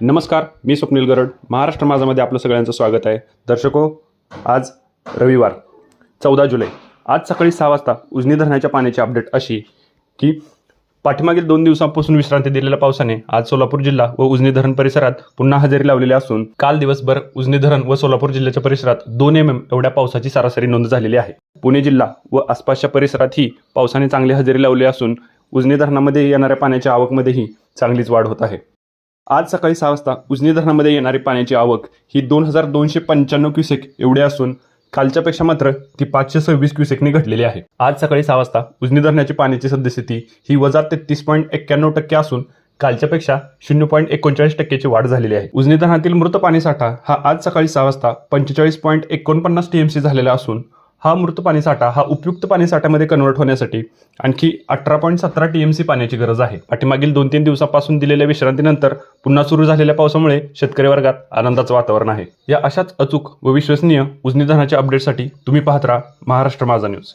नमस्कार मी स्वप्नील गरड. महाराष्ट्र माझामध्ये आपलं सगळ्यांचं स्वागत आहे. दर्शको आज रविवार चौदा जुलै. आज सकाळी सहा वाजता उजनी धरणाच्या पाण्याची अपडेट अशी की पाठीमागील दोन दिवसांपासून विश्रांती दिलेल्या पावसाने आज सोलापूर जिल्हा व उजनी धरण परिसरात पुन्हा हजेरी लावलेली असून काल दिवसभर उजनी धरण व सोलापूर जिल्ह्याच्या परिसरात दोन एम एम एवढ्या पावसाची सरासरी नोंद झालेली आहे. पुणे जिल्हा व आसपासच्या परिसरातही पावसाने चांगली हजेरी लावली असून उजनी धरणामध्ये येणाऱ्या पाण्याच्या आवकमध्येही चांगलीच वाढ होत आहे. आज सकाळी सहा वाजता उजनी धरणामध्ये येणारी पाण्याची आवक ही दोन हजार दोनशे पंच्याण्णव क्युसेक एवढी असून कालच्यापेक्षा मात्र ती पाचशे सव्वीस क्युसेकने घटलेली आहे. आज सकाळी सहा वाजता उजनी धरणाची पाण्याची सद्यस्थिती ही वजा तेहतीस पॉईंट एक्क्याण्णव टक्के असून कालच्यापेक्षा शून्य पॉईंट एकोणचाळीस टक्क्याची वाढ झालेली आहे. उजनी धरणातील मृत पाणीसाठा हा आज सकाळी सहा वाजता पंचेचाळीस पॉईंट एकोणपन्नास टीएमसी झालेला असून हा मृत पाणीसाठा हा उपयुक्त पाणीसाठ्यामध्ये कन्वर्ट होण्यासाठी आणखी अठरा पॉईंट सतरा टी एम सी पाण्याची गरज आहे. पाठीमागील दोन तीन दिवसापासून दिलेल्या विश्रांतीनंतर पुन्हा सुरू झालेल्या पावसामुळे शेतकरी वर्गात आनंदाचं वातावरण आहे. या अशाच अचूक व विश्वसनीय उजनीधनाच्या अपडेटसाठी तुम्ही पाहत राहा महाराष्ट्र माझा न्यूज.